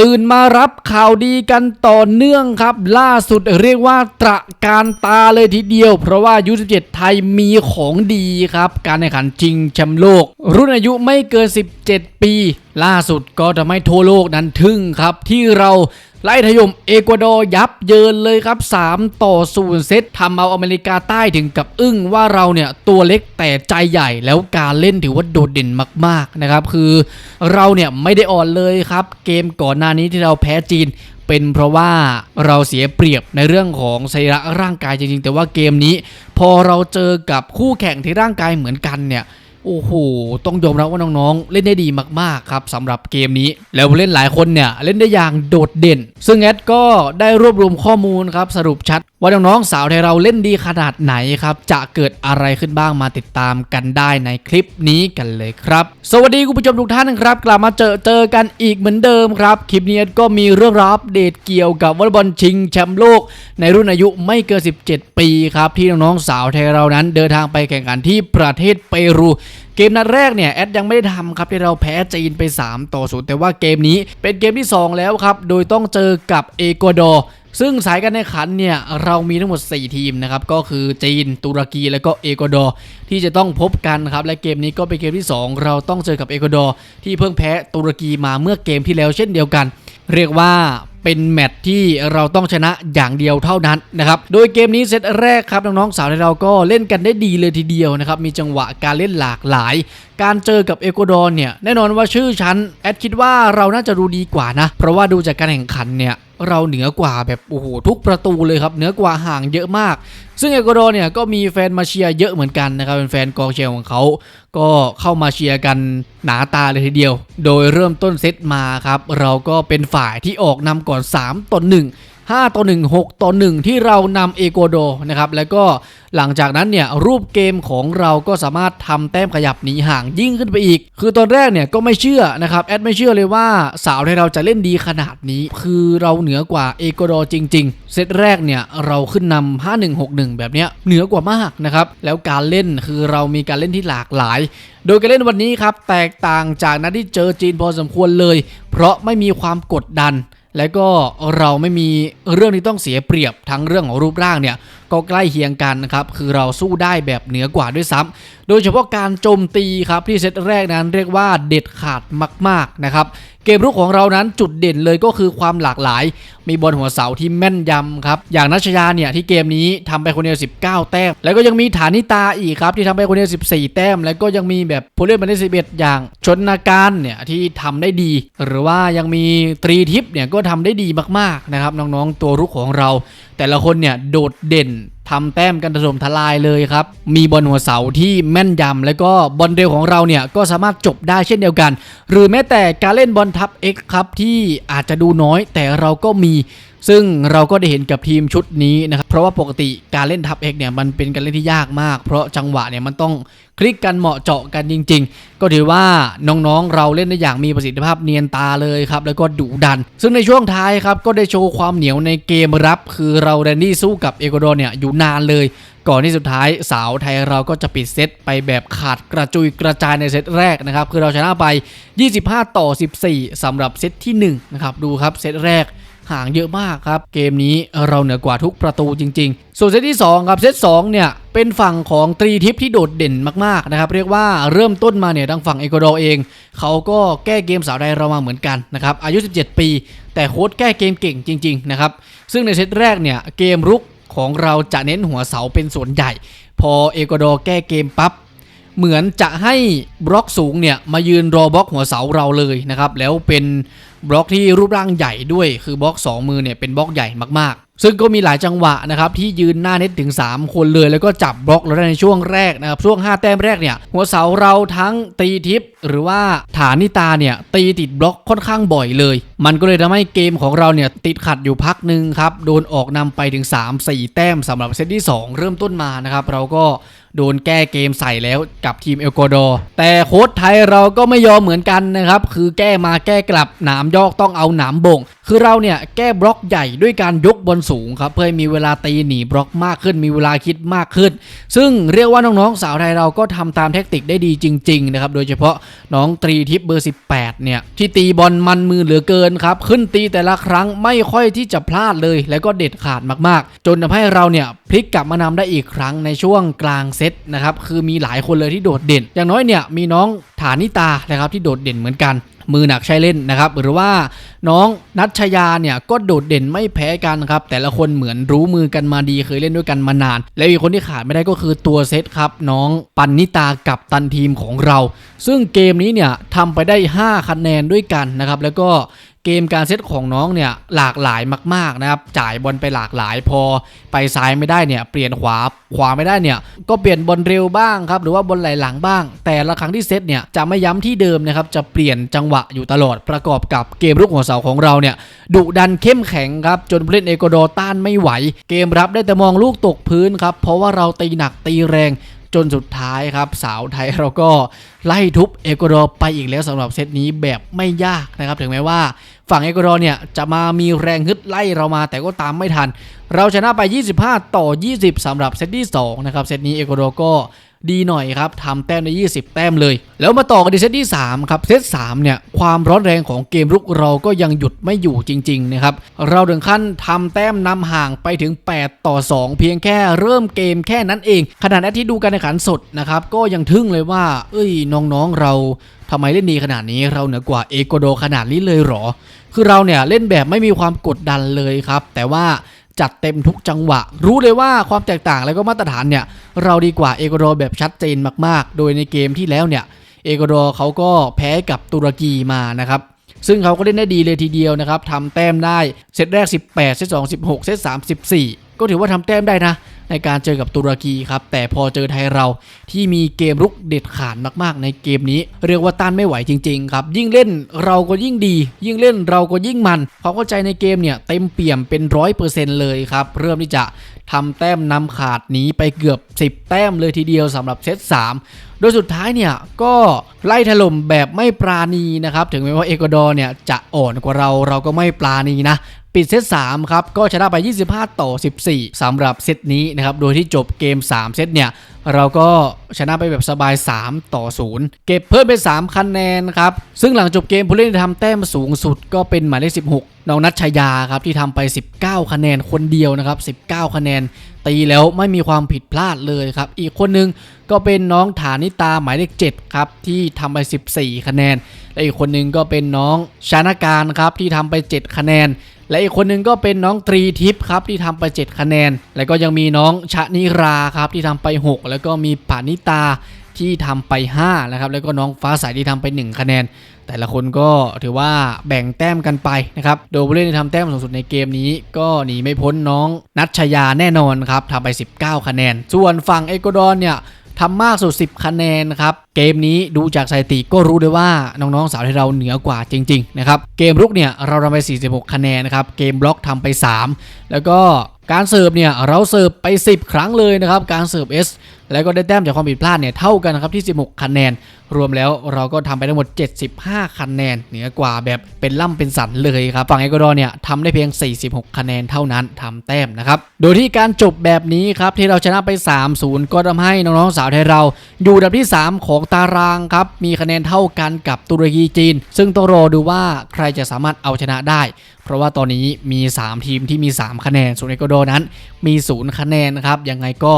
ตื่นมารับข่าวดีกันต่อเนื่องครับ ล่าสุดเรียกว่าตระการตาเลยทีเดียว เพราะว่ายุ17ไทยมีของดีครับ การแข่งขันจริงแชมป์โลก รุ่นอายุไม่เกิน 17 ปี ล่าสุดก็ทำให้ทั่วโลกนั้นทึ่งครับที่เรา ไล่ถล่มเอกวาดอร์ยับเยินเลยครับ 3 ต่อ0เซตทำเอาอเมริกาใต้ถึงกับอึ้งว่าเราเนี่ยตัวเล็กแต่ใจใหญ่แล้วการเล่นถือว่าโดดเด่นมากๆนะครับคือเราเนี่ยไม่ได้อ่อนเลยครับ เกมก่อนหน้านี้ที่เราแพ้จีนเป็นเพราะว่าเราเสียเปรียบในเรื่องของสรีระร่างกายจริงๆ แต่ว่าเกมนี้ พอเราเจอกับคู่แข่งที่ร่างกายเหมือนกันเนี่ย โอ้โห ต้องยอมรับว่าน้องๆ เล่นได้ดีมากๆ ครับสำหรับเกมนี้ แล้วผู้เล่นหลายคนเนี่ย เล่นได้อย่างโดดเด่น ซึ่งแอดก็ได้รวบรวมข้อมูลครับ สรุปชัดว่าน้องๆสาวไทยเราเล่นดีขนาดไหนครับ จะเกิดอะไรขึ้นบ้างมาติดตามกันได้ในคลิปนี้กันเลยครับ สวัสดีคุณผู้ชมทุกท่านครับ กลับมาเจอเจอกันอีกเหมือนเดิมครับ คลิปนี้ก็มีเรื่องราวอัปเดตเกี่ยวกับวอลเลย์บอลชิงแชมป์โลก ในรุ่นอายุไม่เกิน 17 ปีครับ ที่น้องๆสาวไทยเรานั้นเดินทางไปแข่งขันที่ประเทศเปรู เกมนัดแรกเนี่ยแอดยังไม่ได้ทำครับที่เราแพ้จีนไป 3 ต่อ0แต่ว่าเกมนี้เป็นเกมที่ 2 แล้วครับ โดยต้องเจอกับเอกวาดอร์ซึ่งสายการแข่งขันเนี่ยเรามีทั้งหมด 4 ทีมนะครับ ก็คือจีน ตุรกีและก็เอกวาดอร์ที่จะต้องพบกันครับ และเกมนี้ก็เป็นเกมที่ 2 เราต้องเจอกับเอกวาดอร์ที่เพิ่งแพ้ตุรกีมาเมื่อเกมที่แล้วเช่นเดียวกัน เรียกว่า เป็นแมตช์ที่เราต้องชนะอย่างเดียวเท่านั้นนะครับ โดยเกมนี้เซตแรกครับน้องๆสาวในเราก็เล่นกันได้ดีเลยทีเดียวนะครับ มีจังหวะการเล่นหลากหลาย การเจอกับเอกวาดอร์เนี่ยแน่นอนว่าชื่อชั้นแอดคิดว่าเราน่าจะรู้ดีกว่านะ เพราะว่าดูจากการแข่งขันเนี่ย เราเหนือกว่าแบบโอ้โหทุกประตูเลยครับเหนือกว่าห่างเยอะมาก ซึ่งเอกวาดอร์เนี่ยก็มีแฟนมาเชียร์เยอะเหมือนกันนะครับเป็นแฟนกองเชียร์ของเขา ก็เข้ามาเชียร์กันหนาตาเลยทีเดียว โดยเริ่มต้นเซตมาครับเราก็เป็นฝ่ายที่ออกนำก่อน 3ต่อ1 5 ต่อ 1 6 ต่อ 1 ที่เรานำเอกวาดอร์นะครับแล้วก็หลังจากนั้นเนี่ยรูปเกมของเราก็สามารถทำแต้มขยับหนีห่างยิ่งขึ้นไปอีก คือตอนแรกเนี่ยก็ไม่เชื่อนะครับแอดไม่เชื่อเลยว่าสาวไทยเราจะเล่นดีขนาดนี้ คือเราเหนือกว่าเอกวาดอร์จริง ๆ เซตแรกเนี่ยเราขึ้นนำ5 1 6 1 แบบเนี้ยเหนือกว่ามากนะครับแล้วการเล่นคือเรามีการเล่นที่หลากหลาย โดยการเล่นวันนี้ครับแตกต่างจากนัดที่เจอจีนพอสมควรเลย เพราะไม่มีความกดดัน และก็เราไม่มีเรื่องที่ต้องเสียเปรียบทั้งเรื่องของรูปร่างเนี่ยก็ใกล้เคียงกันนะครับคือเราสู้ได้แบบเหนือกว่าด้วยซ้ำโดยเฉพาะการโจมตีครับที่เซตแรกนั้นเรียกว่าเด็ดขาดมากๆนะครับ เกมรุกของเรานั้นจุดเด่นเลยก็คือความหลากหลาย มีบอลหัวเสาที่แม่นยำครับอย่างนัชยาเนี่ยที่เกมนี้ทำไปคนเดียว19 แต้ม แล้วก็ยังมีฐานิตาอีกครับที่ทำไปคนเดียว14 แต้ม แล้วก็ยังมีแบบผู้เล่นมาได้11 อย่างชนนาการเนี่ยที่ทำได้ดี หรือว่ายังมีตรีทิพย์เนี่ยก็ทำได้ดีมากๆนะครับน้องๆตัวรุกของเรา แต่ละคนเนี่ยโดดเด่น ทำแต้มกันถล่มทลายเลยครับ มีบอลหัวเสาที่แม่นยำแล้วก็บอลเร็วของเราเนี่ยก็สามารถจบได้เช่นเดียวกัน หรือแม้แต่การเล่นบอลทับ X ครับที่อาจจะดูน้อยแต่เราก็มี ซึ่งเราก็ได้เห็นกับทีมชุดนี้นะครับเพราะว่าปกติการเล่นทับ X เนี่ยมันเป็นการเล่นที่ยากมาก เพราะจังหวะเนี่ยมันต้องคลิกกันเหมาะเจาะกันจริง ๆ ก็ถือว่าน้องๆเราเล่นได้อย่างมีประสิทธิภาพเนียนตาเลยครับแล้วก็ดุดัน ซึ่งในช่วงท้ายครับก็ได้โชว์ความเหนียวในเกมรับ คือเราแดนดี้สู้กับเอกวาดอร์เนี่ยอยู่นานเลย ก่อนที่สุดท้ายสาวไทยเราก็จะปิดเซตไปแบบขาดกระจุยกระจายในเซตแรกนะครับคือเราชนะไป 25 ต่อ 14สำหรับเซตที่1นะครับดูครับเซตแรก ห่างเยอะมากครับ เกมนี้เราเหนือกว่าทุกประตูจริง ๆ ส่วนเซตที่ 2 ครับ เซต2เนี่ย เป็นฝั่งของตรีทิพย์ที่โดดเด่นมาก ๆ นะครับ เรียกว่าเริ่มต้นมาเนี่ยทางฝั่งเอกวาดอร์เอง เขาก็แก้เกมสาวไทยเรามาเหมือนกันนะครับ อายุ 17 ปี แต่โค้ชแก้เกมเก่งจริง ๆ นะครับ ซึ่งในเซตแรกเนี่ยเกมรุกของเราจะเน้นหัวเสาเป็นส่วนใหญ่ พอเอกวาดอร์แก้เกมปั๊บเหมือนจะให้บล็อกสูงเนี่ยมายืนรอบล็อกหัวเสาเราเลยนะครับแล้วเป็น บล็อกที่รูปร่างใหญ่ด้วย คือบล็อก 2 มือเนี่ยเป็นบล็อกใหญ่มากๆ ซึ่งก็มีหลายจังหวะนะครับที่ยืนหน้าเน็ตถึง 3 คนเลยแล้วก็จับบล็อกเราได้ในช่วงแรกนะครับช่วง 5 แต้มแรกเนี่ยหัวเสาเราทั้งตีทิพ หรือว่าฐานิตาเนี่ยตีติดบล็อกค่อนข้างบ่อยเลย มันก็เลยทำให้เกมของเราเนี่ยติดขัดอยู่พักหนึ่งครับ โดนออกนำไปถึง 3-4 แต้มสำหรับเซตที่ 2 เริ่มต้นมานะครับ เราก็โดนแก้เกมใส่แล้วกับทีมเอลโกวาดอร์แต่โค้ชไทยเราก็ไม่ยอมเหมือนกันนะครับ คือแก้มาแก้กลับหนามยอกต้องเอาหนามบ่ง คือเราเนี่ยแก้บล็อกใหญ่ด้วยการยกบอลสูงครับ เพื่อให้มีเวลาตีหนีบล็อกมากขึ้น มีเวลาคิดมากขึ้น ซึ่งเรียกว่าน้องๆสาวไทยเราก็ทำตามเทคนิคได้ดีจริงๆนะครับ โดยเฉพาะน้องตรีทิพย์เบอร์ 18 เนี่ย ที่ตีบอลมันมือเหลือเกินครับ ขึ้นตีแต่ละครั้งไม่ค่อยที่จะพลาดเลย แล้วก็เด็ดขาดมากๆ จนทำให้เราเนี่ยพลิกกลับมานำได้อีกครั้งในช่วงกลางเซตนะครับ คือมีหลายคนเลยที่โดดเด่น อย่างน้อยเนี่ยมีน้องฐานิตานะครับที่โดดเด่นเหมือนกัน มือหนักใช้เล่นนะครับ หรือว่าน้องนัชยาเนี่ยก็โดดเด่นไม่แพ้กันครับ แต่ละคนเหมือนรู้มือกันมาดีเคยเล่นด้วยกันมานาน และอีกคนที่ขาดไม่ได้ก็คือตัวเซตครับ น้องปันนิตากับตันทีมของเรา ซึ่งเกมนี้เนี่ยทำไปได้ 5 คะแนนด้วยกันนะครับ แล้วก็ เกมการเซตของน้องเนี่ยหลากหลายมากๆนะครับจ่ายบอลไปหลากหลายพอ ไปซ้ายไม่ได้เนี่ยเปลี่ยนขวาขวาไม่ได้เนี่ยก็เปลี่ยนบอลเร็วบ้างครับหรือว่าบอลไหลหลังบ้าง แต่ละครั้งที่เซตเนี่ยจะไม่ย้ำที่เดิมนะครับจะเปลี่ยนจังหวะอยู่ตลอดประกอบกับเกมรุกหัวเสาของเราเนี่ยดุดันเข้มแข็งครับจนผู้เล่นเอกวาดอร์ต้านไม่ไหว เกมรับได้แต่มองลูกตกพื้นครับเพราะว่าเราตีหนักตีแรง จนสุดท้ายครับสาวไทยเราก็ไล่ทุบเอกวาดอร์ไปอีกแล้วสำหรับเซตนี้แบบไม่ยากนะครับถึงแม้ว่าฝั่งเอกวาดอร์เนี่ยจะมามีแรงฮึดไล่เรามาแต่ก็ตามไม่ทัน เราชนะไป 25 ต่อ 20สำหรับเซตที่2นะครับเซตนี้เอกวาดอร์ก็ ดีหน่อยครับทำแต้มได้ 20 แต้มเลย แล้วมาต่อกันที่เซตที่ 3 ครับ เซต3เนี่ย ความร้อนแรงของเกมรุกเราก็ยังหยุดไม่อยู่จริงๆนะครับ เราถึงขั้นทำแต้มนำห่างไปถึง 8 ต่อ 2 เพียงแค่เริ่มเกมแค่นั้นเอง ขณะนั้นที่ดูการแข่งขันสดนะครับ ก็ยังทึ่งเลยว่า เอ้ยน้องๆเราทำไมเล่นดีขนาดนี้เราเหนือกว่าเอกวาดอร์ขนาดนี้เลยหรอ คือเราเนี่ยเล่นแบบไม่มีความกดดันเลยครับ แต่ว่า จัดเต็มทุกจังหวะ รู้เลยว่าความแตกต่างแล้วก็มาตรฐานเนี่ย เราดีกว่าเอกวาดอร์แบบชัดเจนมากๆ โดยในเกมที่แล้วเนี่ย เอกวาดอร์เขาก็แพ้กับตุรกีมานะครับซึ่งเขาก็เล่นได้ดีเลยทีเดียวนะครับทำแต้มได้ เซตแรก 18 เซต2 16 เซต3 14 ก็ถือว่าทำแต้มได้นะ ในการเจอกับตุรกีครับ แต่พอเจอไทยเราที่มีเกมรุกเด็ดขาดมากๆ ในเกมนี้ เรียกว่าต้านไม่ไหวจริง ๆ ครับ ยิ่งเล่นเราก็ยิ่งดี ยิ่งเล่นเราก็ยิ่งมันความเข้าใจในเกมเนี่ยเต็มเปี่ยมเป็นร้อยเปอร์เซ็นต์เลยครับ เริ่มที่จะทำแต้มนำขาดหนีไปเกือบ 10 แต้มเลยทีเดียวสำหรับเซต3 โดยสุดท้ายเนี่ยก็ไล่ถล่มแบบไม่ปราณีนะครับ ถึงแม้ว่าเอกวาดอร์เนี่ยจะอ่อนกว่าเราเราก็ไม่ปราณีนะ ปิดเซต3ครับก็ชนะไป 25 ต่อ 14สำหรับเซตนี้นะครับโดยที่จบเกม 3 เซตเนี่ยเราก็ชนะไปแบบสบาย 3 ต่อ 0 เก็บเพิ่มเป็น3คะแนนครับ ซึ่งหลังจบเกมผู้เล่นที่ทำแต้มสูงสุดก็เป็นหมายเลข 16 น้องนัชชยาครับที่ทำไป 19 คะแนนคนเดียวนะครับ 19 คะแนน ตีแล้วไม่มีความผิดพลาดเลยครับ อีกคนนึงก็เป็นน้องฐานิตาหมายเลข 7 ครับ ที่ทำไป 14 คะแนน และอีกคนนึงก็เป็นน้องชานาการครับที่ทำไป 7 คะแนน และอีกคนหนึงก็เป็นน้องตรีทิพย์ครับที่ทำไป 7 คะแนน แล้วก็ยังมีน้องชะนิราครับที่ทำไป 6 แล้วก็มีปานิตาที่ทำไป5นะครับแล้วก็น้องฟ้าใสที่ทำไป 1 คะแนน แต่ละคนก็ถือว่าแบ่งแต้มกันไปนะครับโดยผู้เล่นที่ทำแต้มสูงสุดในเกมนี้ ก็หนีไม่พ้นน้องนัชยาแน่นอนครับทำไป 19 คะแนน ส่วนฝั่งเอกวาดอร์เนี่ย ทำมากสุด 10 คะแนนครับ เกมนี้ดูจากสถิติก็รู้เลยว่าน้องๆสาวที่เราเหนือกว่าจริงๆนะครับ เกมรุกเนี่ยเราทำไป 46 คะแนนนะครับ เกมบล็อกทำไป 3 แล้วก็การเสิร์ฟเนี่ยเราเสิร์ฟไป 10 ครั้งเลยนะครับ การเสิร์ฟ S แล้วก็ได้แต้มจากความผิดพลาดเนี่ยเท่ากันนะครับที่ 16 คะแนน รวมแล้วเราก็ทำไปทั้งหมด 75 คะแนนเหนือกว่าแบบเป็นล่ำเป็นสันเลยครับฝั่งเอกวาดอร์เนี่ยทำได้เพียง 46 คะแนนเท่านั้นทำแต้มนะครับโดยที่การจบแบบนี้ครับที่เราชนะไป 3-0 ก็ทำให้น้องๆสาวไทยเรา อยู่อันดับที่ 3 ของตารางครับมีคะแนนเท่ากันกับตุรกีจีน ซึ่งต้องรอดูว่าใครจะสามารถเอาชนะได้ เพราะว่าตอนนี้มี 3 ทีมที่มี 3 คะแนนส่วนเอกวาดอร์นั้นมี 0 คะแนนนะครับยังไงก็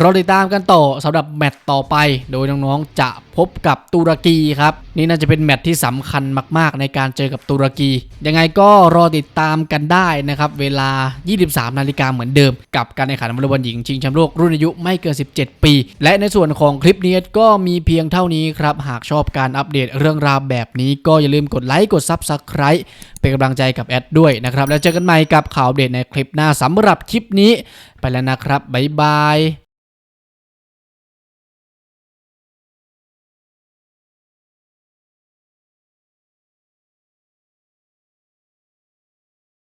เราติดตามกันต่อสำหรับแมตต์ต่อไป โดยน้องๆจะพบกับตุรกีครับ นี่น่าจะเป็นแมตต์ที่สำคัญมาก ๆ ในการเจอกับตุรกี ยังไงก็รอติดตามกันได้นะครับ เวลา 23 นาฬิกาเหมือนเดิม กับการแข่งขันวอลเลย์บอลหญิงชิงแชมป์โลกรุ่นอายุไม่เกิน 17 ปี และในส่วนของคลิปนี้ก็มีเพียงเท่านี้ครับ หากชอบการอัปเดตเรื่องราวแบบนี้ก็อย่าลืมกดไลค์กด Subscribe เป็นกำลังใจกับแอดด้วยนะครับแล้วเจอกันใหม่กับข่าวอัปเดตในคลิปหน้าสำหรับคลิปนี้ ไปแล้วนะครับบ๊ายบาย